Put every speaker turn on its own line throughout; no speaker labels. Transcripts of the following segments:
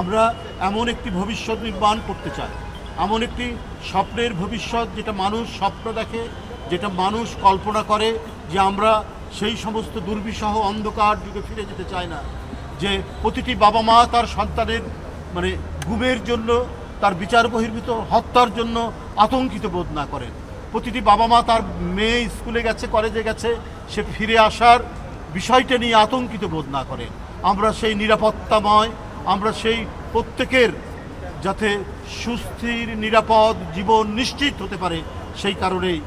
আমরা এমন একটি ভবিষ্যৎ নির্মাণ করতে চাই। এমন একটি স্বপ্নের ভবিষ্যৎ যেটা মানুষ স্বপ্ন দেখে, যেটা মানুষ কল্পনা করে যে আমরা সেই সমস্ত দুর্বিষহ অন্ধকার যুগে ফিরে যেতে চাই না। যে প্রতিটি বাবা মা তার সন্তানের মানে গুমের জন্য, তার বিচার বহির্ভূত হত্যার জন্য আতঙ্কিত বোধ না করেন। প্রতিটি বাবা মা তার মেয়ে স্কুলে গেছে, কলেজে গেছে, সে ফিরে আসার বিষয়টা নিয়ে আতঙ্কিত বোধ না করেন। আমরা সেই নিরাপত্তাময় আমরা সেই প্রত্যেকের যাতে সুস্থির, নিরাপদ জীবন নিশ্চিত হতে পারে, সেই কারণেই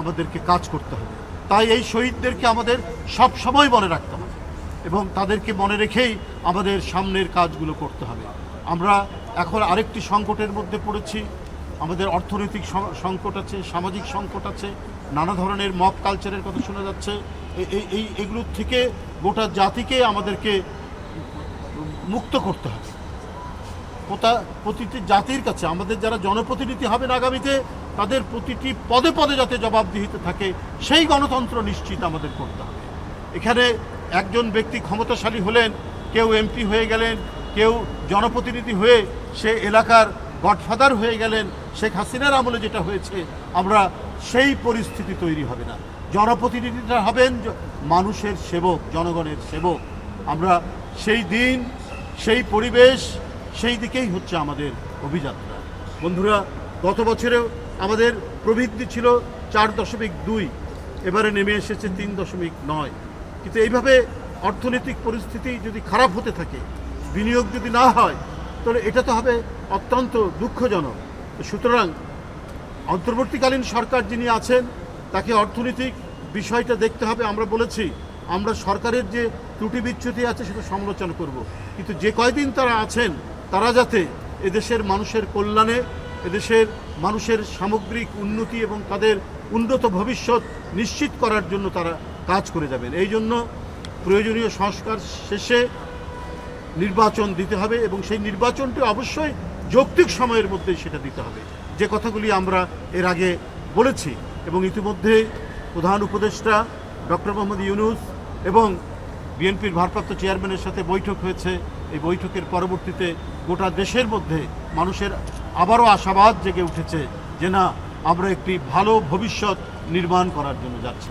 আমাদেরকে কাজ করতে হবে। তাই এই শহীদদেরকে আমাদের সব সময় মনে রাখতে হবে এবং তাদেরকে মনে রেখেই আমাদের সামনের কাজগুলো করতে হবে। আমরা এখন আরেকটি সংকটের মধ্যে পড়েছি। আমাদের অর্থনৈতিক সংকট আছে, সামাজিক সংকট আছে, নানা ধরনের মপ কালচারের কথা শোনা যাচ্ছে। এই এই, এগুলোর থেকে গোটা জাতিকে আমাদেরকে মুক্ত করতে হবে। প্রতিটি জাতির কাছে, আমাদের যারা জনপ্রতিনিধি হবেন আগামীতে, তাদের প্রতিটি পদে পদে যাতে জবাবদিহিতে থাকে, সেই গণতন্ত্র নিশ্চিত আমাদের করতে হবে। এখানে একজন ব্যক্তি ক্ষমতাশালী হলেন, কেউ এমপি হয়ে গেলেন, কেউ জনপ্রতিনিধি হয়ে সে এলাকার গডফাদার হয়ে গেলেন, শেখ হাসিনার আমলে যেটা হয়েছে, আমরা সেই পরিস্থিতি তৈরি হবে না। জনপ্রতিনিধিরা হবেন, মানুষের সেবক, জনগণের সেবক। আমরা সেই দিন, সেই পরিবেশ, সেই দিকেই হচ্ছে আমাদের অভিযাত্রা। বন্ধুরা, গত বছরেও আমাদের প্রবৃদ্ধি ছিল চার দশমিক দুই, এবারে নেমে এসেছে তিন দশমিক নয়। কিন্তু এইভাবে অর্থনৈতিক পরিস্থিতি যদি খারাপ হতে থাকে, বিনিয়োগ যদি না হয়, তাহলে এটা তো হবে অত্যন্ত দুঃখজনক। সুতরাং, অন্তর্বর্তীকালীন সরকার যিনি আছেন, তাকে অর্থনৈতিক বিষয়টা দেখতে হবে, আমরা বলেছি। আমরা সরকারের যে ত্রুটি বিচ্ছুতি আছে সেটা সমালোচনা করব। কিন্তু যে কয়দিন তারা আছেন, তারা যাতে এদেশের মানুষের কল্যাণে, এদেশের মানুষের সামগ্রিক উন্নতি এবং তাদের উন্নত ভবিষ্যৎ নিশ্চিত করার জন্য তারা কাজ করে যাবেন। এই জন্য প্রয়োজনীয় সংস্কার শেষে নির্বাচন দিতে হবে এবং সেই নির্বাচনটি অবশ্যই যৌক্তিক সময়ের মধ্যে সেটা দিতে হবে। যে কথাগুলি আমরা এর আগে বলেছি এবং ইতিমধ্যে প্রধান উপদেষ্টা ডক্টর মোহাম্মদ ইউনুস এবং বিএনপির ভারপ্রাপ্ত চেয়ারম্যানের সাথে বৈঠক হয়েছে। এই বৈঠকের পরবর্তীতে গোটা দেশের মধ্যে মানুষের আবারও আশাবাদ জেগে উঠেছে যে না, আমরা একটি ভালো ভবিষ্যৎ নির্মাণ করার জন্য যাচ্ছি।